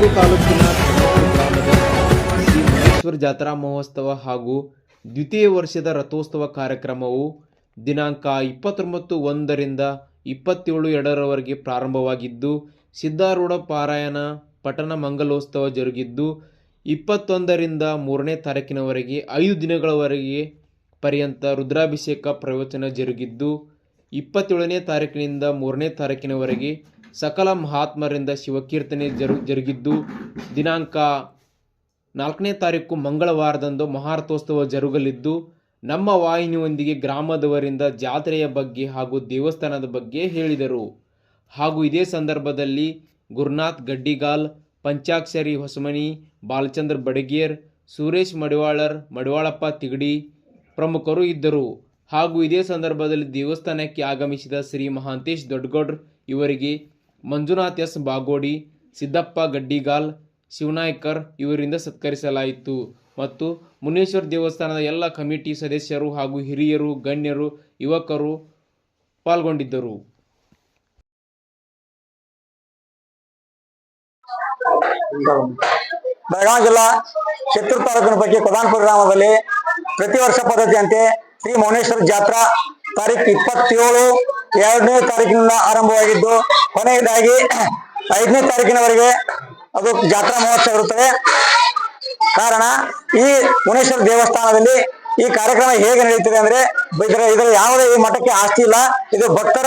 ಕಿತ್ತೂರು ತಾಲೂಕಿನ ಮಹೇಶ್ವರ ಜಾತ್ರಾ ಮಹೋತ್ಸವ ಹಾಗೂ ದ್ವಿತೀಯ ವರ್ಷದ ರಥೋತ್ಸವ ಕಾರ್ಯಕ್ರಮವು ದಿನಾಂಕ ಇಪ್ಪತ್ತೊಂಬತ್ತು ಒಂದರಿಂದ ಇಪ್ಪತ್ತೇಳು ಎರಡರವರೆಗೆ ಪ್ರಾರಂಭವಾಗಿದ್ದು ಸಿದ್ಧಾರೂಢ ಪಾರಾಯಣ ಪಠಣ ಮಂಗಲೋತ್ಸವ ಜರುಗಿದ್ದು, ಇಪ್ಪತ್ತೊಂದರಿಂದ ಮೂರನೇ ತಾರೀಕಿನವರೆಗೆ ಐದು ದಿನಗಳವರೆಗೆ ಪರ್ಯಂತ ರುದ್ರಾಭಿಷೇಕ ಪ್ರವಚನ ಜರುಗಿದ್ದು, ಇಪ್ಪತ್ತೇಳನೇ ತಾರೀಕಿನಿಂದ ಮೂರನೇ ತಾರೀಕಿನವರೆಗೆ ಸಕಲ ಮಹಾತ್ಮರಿಂದ ಶಿವಕೀರ್ತನೆ ಜರು, ಜರುಗಿದ್ದು, ದಿನಾಂಕ ನಾಲ್ಕನೇ ತಾರೀಕು ಮಂಗಳವಾರದಂದು ಮಹಾರಥೋತ್ಸವ ಜರುಗಲಿದ್ದು, ನಮ್ಮ ವಾಹಿನಿಯೊಂದಿಗೆ ಗ್ರಾಮದವರಿಂದ ಜಾತ್ರೆಯ ಬಗ್ಗೆ ಹಾಗೂ ದೇವಸ್ಥಾನದ ಬಗ್ಗೆ ಹೇಳಿದರು. ಹಾಗೂ ಇದೇ ಸಂದರ್ಭದಲ್ಲಿ ಗುರುನಾಥ್ ಗಡ್ಡಿಗಾಲ್, ಪಂಚಾಕ್ಷರಿ ಹೊಸಮನಿ ಬಾಲಚಂದ್ರ ಬಡಗೇರ್, ಸುರೇಶ್ ಮಡಿವಾಳರ್, ಮಡಿವಾಳಪ್ಪ ತಿಗಡಿ ಪ್ರಮುಖರು ಇದ್ದರು. ಹಾಗೂ ಇದೇ ಸಂದರ್ಭದಲ್ಲಿ ದೇವಸ್ಥಾನಕ್ಕೆ ಆಗಮಿಸಿದ ಶ್ರೀ ಮಹಾಂತೇಶ್ ದೊಡ್ಡಗೌಡ್ರ ಇವರಿಗೆ ಮಂಜುನಾಥ್ ಎಸ್ ಬಾಗೋಡಿ, ಸಿದ್ದಪ್ಪ ಗಡ್ಡಿಗಾಲ್, ಶಿವನಾಯ್ಕರ್ ಇವರಿಂದ ಸತ್ಕರಿಸಲಾಯಿತು. ಮತ್ತು ಮುನೇಶ್ವರ ದೇವಸ್ಥಾನದ ಎಲ್ಲ ಕಮಿಟಿ ಸದಸ್ಯರು ಹಾಗೂ ಹಿರಿಯರು, ಗಣ್ಯರು, ಯುವಕರು ಪಾಲ್ಗೊಂಡಿದ್ದರು. ಬೆಳಗಾವಿ ಜಿಲ್ಲಾ ಶತ್ರು ತಾಲೂಕಿನ ಬಗ್ಗೆ ಕೊದಾನ್ಪುರ ಗ್ರಾಮದಲ್ಲಿ ಪ್ರತಿ ವರ್ಷ ಪದ್ಧತಿಯಂತೆ ಶ್ರೀ ಮೌನೇಶ್ವರ ಜಾತ್ರಾ ತಾರೀಕು ಇಪ್ಪತ್ತೇಳು ಎರಡನೇ ತಾರೀಕಿನಿಂದ ಆರಂಭವಾಗಿದ್ದು, ಕೊನೆಯದಾಗಿ ಐದನೇ ತಾರೀಕಿನವರೆಗೆ ಅದು ಜಾತ್ರಾ ಮಹೋತ್ಸವ ಇರುತ್ತದೆ. ಕಾರಣ, ಈ ಮುನೇಶ್ವರ ದೇವಸ್ಥಾನದಲ್ಲಿ ಈ ಕಾರ್ಯಕ್ರಮ ಹೇಗೆ ನಡೆಯುತ್ತದೆ ಅಂದ್ರೆ, ಇದರ ಇದರ ಯಾವುದೇ ಈ ಮಠಕ್ಕೆ ಆಸ್ತಿ ಇಲ್ಲ. ಇದು ಭಕ್ತರ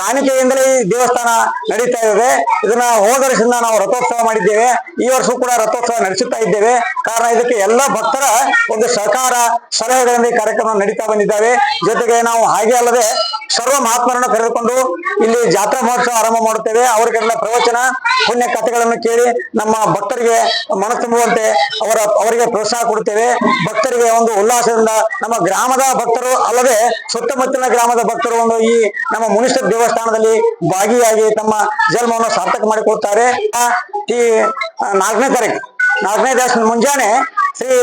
ಕಾಣಿಕೆಯಿಂದಲೇ ಈ ದೇವಸ್ಥಾನ ನಡೀತಾ ಇದೆ. ಇದನ್ನ ಹೋದ ನಾವು ರಥೋತ್ಸವ ಮಾಡಿದ್ದೇವೆ. ಈ ವರ್ಷ ಕೂಡ ರಥೋತ್ಸವ ನಡೆಸುತ್ತಾ ಇದ್ದೇವೆ. ಕಾರಣ ಇದಕ್ಕೆ ಎಲ್ಲ ಭಕ್ತರ ಒಂದು ಸಹಕಾರ, ಸಲಹೆಗಳಿಂದ ಕಾರ್ಯಕ್ರಮ ನಡೀತಾ ಬಂದಿದ್ದಾವೆ. ಜೊತೆಗೆ ನಾವು ಹಾಗೆ ಅಲ್ಲದೆ ಸರ್ವ ಮಹಾತ್ಮರನ್ನು ಕರೆದುಕೊಂಡು ಇಲ್ಲಿ ಜಾತ್ರಾ ಮಹೋತ್ಸವ ಆರಂಭ ಮಾಡುತ್ತೇವೆ. ಅವರಿಗೆಲ್ಲ ಪ್ರವಚನ, ಪುಣ್ಯ ಕಥೆಗಳನ್ನು ಕೇಳಿ ನಮ್ಮ ಭಕ್ತರಿಗೆ ಮನ ತುಂಬುವಂತೆ ಅವರ, ಅವರಿಗೆ ಪ್ರೋತ್ಸಾಹ ಕೊಡುತ್ತೇವೆ. ಭಕ್ತರಿಗೆ ಒಂದು ಉಲ್ಲಾಸದಿಂದ ನಮ್ಮ ಗ್ರಾಮದ ಭಕ್ತರು ಅಲ್ಲದೆ ಸುತ್ತಮುತ್ತಲಿನ ಗ್ರಾಮದ ಭಕ್ತರು ಒಂದು ಈ ನಮ್ಮ ಮುನಿಷ್ಠ ದೇವಸ್ಥಾನದಲ್ಲಿ ಭಾಗಿಯಾಗಿ ತಮ್ಮ ಜನ್ಮವನ್ನು ಸಾರ್ಥಕ ಮಾಡಿಕೊಡ್ತಾರೆ ಆ, ಈ ನಾಲ್ಕನೇ ತಾರೀಕು ನಾಲ್ಕನೇ ದಾಸ ಮುಂಜಾನೆ ಶ್ರೀ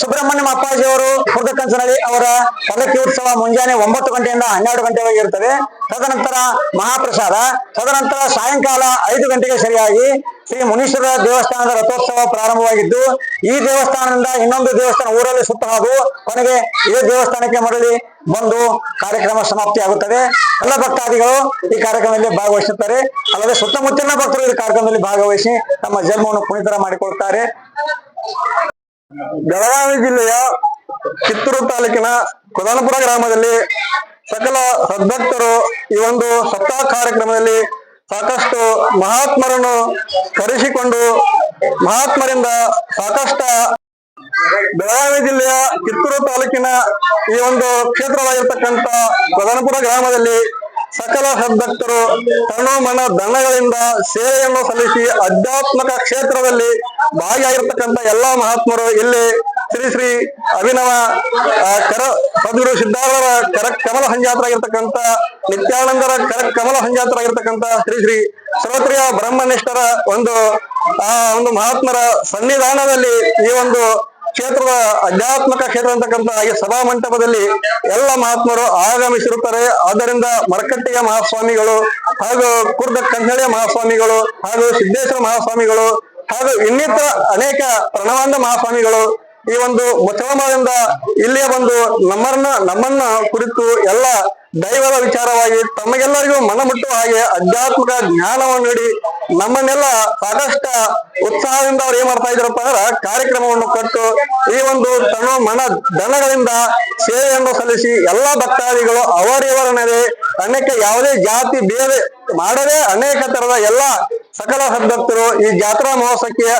ಸುಬ್ರಹ್ಮಣ್ಯಂ ಅಪ್ಪಾಜಿ ಅವರು ಪಲ್ಲಕ್ಕಿ ಉತ್ಸವ ಮುಂಜಾನೆ ಒಂಬತ್ತು ಗಂಟೆಯಿಂದ ಹನ್ನೆರಡು ಗಂಟೆವರೆಗೆ ಇರ್ತದೆ. ತದನಂತರ ಮಹಾಪ್ರಸಾದ, ತದನಂತರ ಸಾಯಂಕಾಲ ಐದು ಗಂಟೆಗೆ ಸರಿಯಾಗಿ ಶ್ರೀ ಮುನೀಶ್ವರ ದೇವಸ್ಥಾನದ ರಥೋತ್ಸವ ಪ್ರಾರಂಭವಾಗಿದ್ದು, ಈ ದೇವಸ್ಥಾನದಿಂದ ಇನ್ನೊಂದು ದೇವಸ್ಥಾನ ಊರಲ್ಲಿ ಸುತ್ತ ಹಾಗೂ ಕೊನೆಗೆ ಇದೇ ದೇವಸ್ಥಾನಕ್ಕೆ ಮರಳಿ ಬಂದು ಕಾರ್ಯಕ್ರಮ ಸಮಾಪ್ತಿಯಾಗುತ್ತದೆ. ಎಲ್ಲ ಭಕ್ತಾದಿಗಳು ಈ ಕಾರ್ಯಕ್ರಮದಲ್ಲಿ ಭಾಗವಹಿಸುತ್ತಾರೆ. ಅಲ್ಲದೆ ಸುತ್ತಮುತ್ತಲಿನ ಭಕ್ತರು ಈ ಕಾರ್ಯಕ್ರಮದಲ್ಲಿ ಭಾಗವಹಿಸಿ ತಮ್ಮ ಜನ್ಮವನ್ನು ಪುನೀತರ ಮಾಡಿಕೊಳ್ತಾರೆ ಬೆಳಗಾವಿ ಜಿಲ್ಲೆಯ ಕಿತ್ತೂರು ತಾಲೂಕಿನ ಕುದಾನಪುರ ಗ್ರಾಮದಲ್ಲಿ ಸಕಲ ಸದ್ಭಕ್ತರು ಈ ಒಂದು ಸಪ್ತಾಹ ಕಾರ್ಯಕ್ರಮದಲ್ಲಿ ಸಾಕಷ್ಟು ಮಹಾತ್ಮರನ್ನು ಕರೆಸಿಕೊಂಡು ಮಹಾತ್ಮರಿಂದ ಸಾಕಷ್ಟು ಬೆಳಗಾವಿ ಜಿಲ್ಲೆಯ ಕಿತ್ತೂರು ತಾಲೂಕಿನ ಈ ಒಂದು ಕ್ಷೇತ್ರವಾಗಿರ್ತಕ್ಕಂಥ ಕುದಾನಪುರ ಗ್ರಾಮದಲ್ಲಿ ಸಕಲ ಸದ್ಭಕ್ತರು ತನು ಮನ ದನಗಳಿಂದ ಸೇವೆಯನ್ನು ಸಲ್ಲಿಸಿ ಅಧ್ಯಾತ್ಮಕ ಕ್ಷೇತ್ರದಲ್ಲಿ ಭಾಗಿಯಾಗಿರ್ತಕ್ಕಂಥ ಎಲ್ಲಾ ಮಹಾತ್ಮರು ಇಲ್ಲಿ ಶ್ರೀ ಶ್ರೀ ಅಭಿನವ ಕರ, ಸದ್ಗುರು ಸಿದ್ಧಾರ್ಥರ ಕರ, ಕಮಲ ಸಂಜಾತರಾಗಿರ್ತಕ್ಕಂಥ, ನಿತ್ಯಾನಂದರ ಕರ, ಕಮಲ ಸಂಜಾತರಾಗಿರ್ತಕ್ಕಂಥ ಶ್ರೀ ಶ್ರೀ ಶ್ರೋತ್ರಿಯ ಬ್ರಹ್ಮನಿಷ್ಠರ ಒಂದು, ಆ, ಒಂದು ಮಹಾತ್ಮರ ಸನ್ನಿಧಾನದಲ್ಲಿ ಈ ಒಂದು ಕ್ಷೇತ್ರದ ಆಧ್ಯಾತ್ಮಕ ಕ್ಷೇತ್ರ ಅಂತಕ್ಕಂಥ ಹಾಗೆ ಸಭಾ ಮಂಟಪದಲ್ಲಿ ಎಲ್ಲ ಮಹಾತ್ಮರು ಆಗಮಿಸಿರುತ್ತಾರೆ. ಆದ್ದರಿಂದ ಮರಕಟ್ಟೆಯ ಮಹಾಸ್ವಾಮಿಗಳು ಹಾಗೂ ಕುರ್ದ ಕಂಠಳಿಯ ಮಹಾಸ್ವಾಮಿಗಳು ಹಾಗೂ ಸಿದ್ದೇಶ್ವರ ಮಹಾಸ್ವಾಮಿಗಳು ಹಾಗೂ ಇನ್ನಿತರ ಅನೇಕ ಪ್ರಣವಾಂಧ ಮಹಾಸ್ವಾಮಿಗಳು ಈ ಒಂದು ಮುಸಲ್ಮಾನರಿಂದ ಇಲ್ಲಿಯ ಬಂದು ನಮ್ಮನ್ನ ನಮ್ಮನ್ನ ಕುರಿತು ಎಲ್ಲ ದೈವದ ವಿಚಾರವಾಗಿ ತಮಗೆಲ್ಲರಿಗೂ ಮನ ಮುಟ್ಟುವ ಹಾಗೆ ಆಧ್ಯಾತ್ಮಿಕ ಜ್ಞಾನವನ್ನು ನೀಡಿ ನಮ್ಮನ್ನೆಲ್ಲ ಸಾಕಷ್ಟ ಉತ್ಸಾಹದಿಂದ ಅವ್ರು ಏನ್ ಮಾಡ್ತಾ ಇದ್ರಪ್ಪ ಅಂದ್ರ ಕಾರ್ಯಕ್ರಮವನ್ನು ಕೊಟ್ಟು ಈ ಒಂದು ತನು ಮನ ದನಗಳಿಂದ ಸೇವೆಯನ್ನು ಸಲ್ಲಿಸಿ ಎಲ್ಲಾ ಭಕ್ತಾದಿಗಳು ಅವರಿವರ ನಡೆ ಅನೇಕ ಯಾವುದೇ ಜಾತಿ ಬೇರೆ ಮಾಡದೆ ಅನೇಕ ತರದ ಎಲ್ಲಾ ಸಕಲ ಸದ್ಭಕ್ತರು ಈ ಜಾತ್ರಾ ಮಹೋತ್ಸವಕ್ಕೆ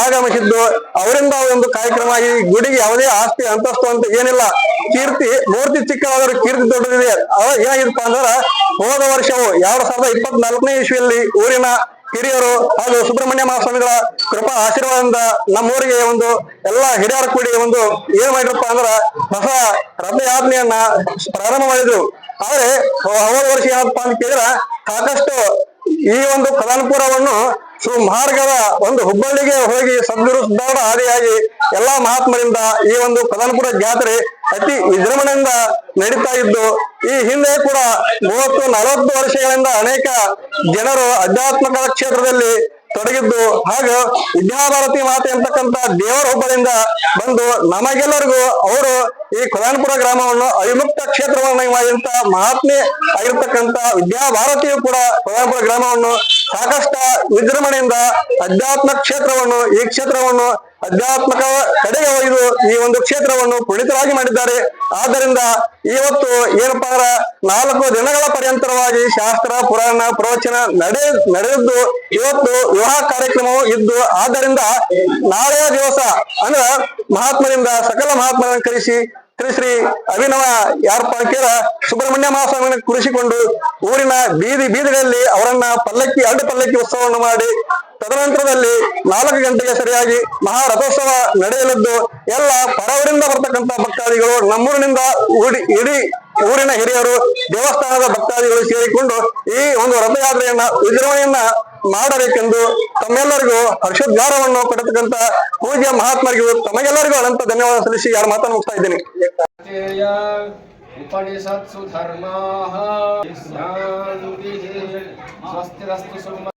ಆಗಮಿಸಿದ್ದು, ಅವರಿಂದ ಒಂದು ಕಾರ್ಯಕ್ರಮ ಈ ಗುಡಿಗೆ ಯಾವುದೇ ಆಸ್ತಿ ಅಂತಸ್ತು ಅಂತ ಏನಿಲ್ಲ. ಕೀರ್ತಿ, ಮೂರ್ತಿ ಚಿಕ್ಕವಾದರೂ ಕೀರ್ತಿ ದೊಡ್ಡದಿದೆ. ಅವಾಗ ಏನಾಗಿತ್ತಪ್ಪ ಅಂದ್ರ, ಹೋದ ವರ್ಷವು ಎರಡ್ ಸಾವಿರದ ಇಪ್ಪತ್ನಾಲ್ಕನೇ ಇಸ್ವಿಯಲ್ಲಿ ಊರಿನ ಹಿರಿಯರು ಹಾಗೂ ಸುಬ್ರಹ್ಮಣ್ಯ ಮಹಾಸ್ವಾಮಿಗಳ ಕೃಪಾ ಆಶೀರ್ವಾದದಿಂದ ನಮ್ಮೂರಿಗೆ ಒಂದು ಎಲ್ಲಾ ಹಿರಿಯರ ಕೂಡಿ ಒಂದು ಏನ್ ಮಾಡಿರಪ್ಪ ಅಂದ್ರ, ಹೊಸ ರಥಯಾತ್ರೆಯನ್ನ ಪ್ರಾರಂಭ ಮಾಡಿದ್ರು. ಆದ್ರೆ, ಹೋದ ವರ್ಷ ಏನಪ್ಪ ಅಂತ ಕೇಳಿದ್ರ, ಸಾಕಷ್ಟು ಈ ಒಂದು ಕಲಾನಪುರವನ್ನು ಸುಮಾರ್ಗದ ಒಂದು ಹುಬ್ಬಳ್ಳಿಗೆ ಹೋಗಿ ಸದ್ಗುರು ಸಿದ್ಧಾರೂಢ ಆದಿಯಾಗಿ ಎಲ್ಲಾ ಮಹಾತ್ಮರಿಂದ ಈ ಒಂದು ಕಲಾನಪುರ ಜಾತ್ರೆ ಅತಿ ವಿಜೃಂಭಣೆಯಿಂದ ನಡೀತಾ ಇದ್ದು, ಈ ಹಿಂದೆ ಕೂಡ ಮೂವತ್ತು, ನಲವತ್ತು ವರ್ಷಗಳಿಂದ ಅನೇಕ ಜನರು ಆಧ್ಯಾತ್ಮಿಕ ಕ್ಷೇತ್ರದಲ್ಲಿ ತೊಡಗಿದ್ದು, ಹಾಗೂ ವಿದ್ಯಾಭಾರತಿ ಮಾತೆ ಅಂತಕ್ಕಂತ ದೇವರ ಒಬ್ಬರಿಂದ ಬಂದು ನಮಗೆಲ್ಲರಿಗೂ ಅವರು ಈ ಕೊದಾನಪುರ ಗ್ರಾಮವನ್ನು ಅವಿಮುಕ್ತ ಕ್ಷೇತ್ರವನ್ನು ಮಹಾತ್ಮೆ ಆಗಿರ್ತಕ್ಕಂತ ವಿದ್ಯಾಭಾರತಿಯು ಕೂಡ ಕೊದಾನಪುರ ಗ್ರಾಮವನ್ನು ಸಾಕಷ್ಟು ವಿಜೃಂಭಣೆಯಿಂದ ಅಧ್ಯಾತ್ಮ ಕ್ಷೇತ್ರವನ್ನು, ಈ ಕ್ಷೇತ್ರವನ್ನು, ಅಧ್ಯಾತ್ಮಕ ಕಡೆಗೆ ಒಯ್ದು ಈ ಒಂದು ಕ್ಷೇತ್ರವನ್ನು ಪುಣಿತರಾಗಿ ಮಾಡಿದ್ದಾರೆ. ಆದ್ದರಿಂದ ಇವತ್ತು ಏನಪ್ಪಾ ಅಂದ್ರ ನಾಲ್ಕು ದಿನಗಳ ಪರ್ಯಂತರವಾಗಿ ಶಾಸ್ತ್ರ, ಪುರಾಣ, ಪ್ರವಚನ ನಡೆ, ನಡೆದಿದ್ದು ಇವತ್ತು ವಿವಾಹ ಕಾರ್ಯಕ್ರಮವು ಇದ್ದು, ಆದ್ದರಿಂದ ನಾಳೆಯ ದಿವಸ ಅಂದ್ರ ಮಹಾತ್ಮರಿಂದ ಸಕಲ ಮಹಾತ್ಮರನ್ನು ಕರೆಸಿ ಶ್ರೀ ಶ್ರೀ ಅಭಿನವ ಯಾರಪ್ಪ ಕೇಳ ಸುಬ್ರಹ್ಮಣ್ಯ ಮಹಾಸ್ವಾಮಿಯನ್ನು ಕುರಿಸಿಕೊಂಡು ಊರಿನ ಬೀದಿ ಬೀದಿಗಳಲ್ಲಿ ಅವರನ್ನ ಪಲ್ಲಕ್ಕಿ ಅಡ್ಡ ಪಲ್ಲಕ್ಕಿ ಉತ್ಸವವನ್ನು ಮಾಡಿ, ತದನಂತರದಲ್ಲಿ ನಾಲ್ಕು ಗಂಟೆಗೆ ಸರಿಯಾಗಿ ಮಹಾರಥೋತ್ಸವ ನಡೆಯಲಿದ್ದು, ಎಲ್ಲ ಪರವರಿಂದ ಬರ್ತಕ್ಕಂತ ಭಕ್ತಾದಿಗಳು, ನಮ್ಮೂರಿನಿಂದ ಊಡಿ ಇಡೀ ಊರಿನ ಹಿರಿಯರು ದೇವಸ್ಥಾನದ ಭಕ್ತಾದಿಗಳು ಸೇರಿಕೊಂಡು ಈ ಒಂದು ರಥಯಾತ್ರೆಯನ್ನ, ವಿಜೃಂಭಣೆಯನ್ನ ಮಾಡಬೇಕೆಂದು ತಮ್ಮೆಲ್ಲರಿಗೂ ಹರ್ಷೋದ್ಗಾರವನ್ನು ಕೊಡತಕ್ಕಂತ ಪೂಜ್ಯ ಮಹಾತ್ಮರಿಗೂ ತಮಗೆಲ್ಲರಿಗೂ ಅನಂತ ಧನ್ಯವಾದ ಸಲ್ಲಿಸಿ ಯಾರು ಮಾತನ್ನು ಮುಗ್ತಾ ಇದ್ದೀನಿ. ಉಪನಿಷತ್ಸು ಧರ್ಮ ಸ್ವಸ್ತಿರಸ್ತು